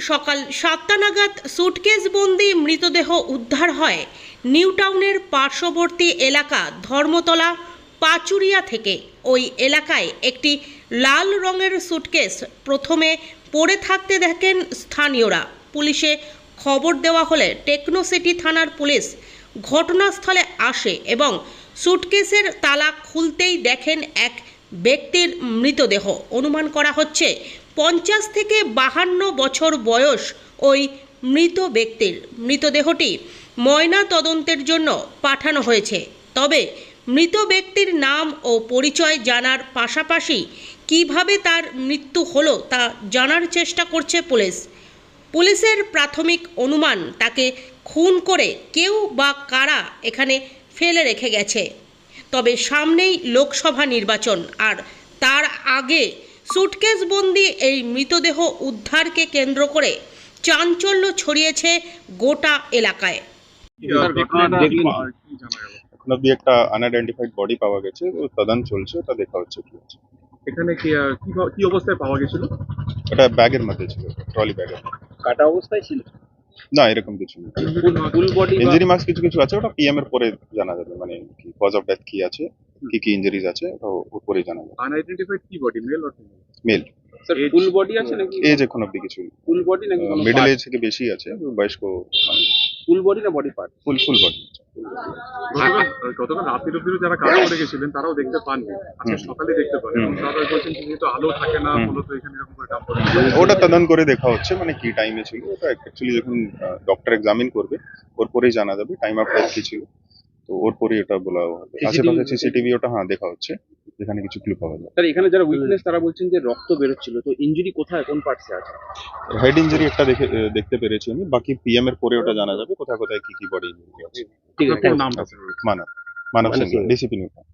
সকাল সাতটা নাগাদ সুটকেস বন্দি, মৃতদেহ উদ্ধার হয়। নিউ টাউনের পার্শ্ববর্তী এলাকা ধর্মতলা, পাচুরিয়া থেকে। ওই এলাকায় একটি লাল রঙের সুটকেস প্রথমে পড়ে থাকতে দেখেন স্থানীয়রা। পুলিশে খবর দেওয়া হলে টেকনোসিটি থানার পুলিশ ঘটনাস্থলে আসে এবং সুটকেসের তালা খুলতেই দেখেন এক ব্যক্তির মৃতদেহ। অনুমান করা হচ্ছে পঞ্চাশ থেকে বাহান্ন বছর বয়স ওই মৃত ব্যক্তির মৃতদেহটি ময়না তদন্তের জন্য পাঠানো হয়েছে। তবে মৃত ব্যক্তির নাম ও পরিচয় জানার পাশাপাশি কীভাবে তার মৃত্যু হলো তা জানার চেষ্টা করছে পুলিশ। পুলিশের প্রাথমিক অনুমান তাকে খুন করে কেউ বা কারা এখানে ফেলে রেখে গেছে। তবে সামনেই লোকসভা নির্বাচন আর তার আগে সুটকেসবন্দি এই মৃতদেহ উদ্ধারকে কেন্দ্র করে চাঞ্চল্য ছড়িয়েছে গোটা এলাকায়। ঘটনাটা দেখলেন? কি? জানা গেল? এখন অব্দি একটা আনআইডেন্টিফাইড বডি পাওয়া গেছে তো তদন্ত চলছে ওটা দেখা হচ্ছে কি হচ্ছে এখানে কি কি অবস্থায় পাওয়া গেছিল? ওটা ব্যাগের মধ্যে ছিল ট্রলি ব্যাগের কাটা অবস্থায় ছিল? না এরকম কিছু ইঞ্জুরি মার্কস কিছু কিছু আছে ওটা পিএম এর পরে জানা যাবে মানে কি কজ অফ ডেথ কি আছে কি কি ইঞ্জুরিজ আছে ওটা ওর পরে জানা যাবে। আনআইডেন্টিফাইড কি body male or female male sir full body আছে নাকি এজ এখন অবধি কিছু ফুল বডি নাকি মিডল এজ থেকে বেশি আছে বয়স্ক মানে ফুল বডি না body part full full body গতকাল রাতের অব্দি যারা কাজ করে গেছিলেন তারাও দেখতে পাননি। আজকে হুম। সকালে দেখতে পান। এবং তারা বলছেন যেহেতু আলো থাকে না মূলত এখানে এরকম করে কাম করে। ওটা তদন্ত করে দেখা হচ্ছে মানে কি টাইমে ছিল। ওটা অ্যাকচুয়ালি যখন ডক্টর এক্সামিন করবে ওর পরেই জানা যাবে টাইম আপ কি ছিল। তো ওর পরেই ওটা বলা হবে। আশেপাশে সিসিটিভি ওটা হ্যাঁ দেখা হচ্ছে। এখানে কিছু ক্লু পাওয়া যায়। স্যার এখানে যারা উইটনেস তারা বলছেন যে রক্ত বেরোচ্ছিল। তো ইনজুরি কোথায়? কোন পার্টসে আছে? হেড ইঞ্জুরি একটা দেখে দেখতে পেরেছি আমি। বাকি পিএম এর পরে ওটা জানা যাবে কোথায় কোথায় কি কি বডি ইঞ্জুরি আছে। ঠিক আছে নামটা মানব। মানব সিং সিং। DCP Newton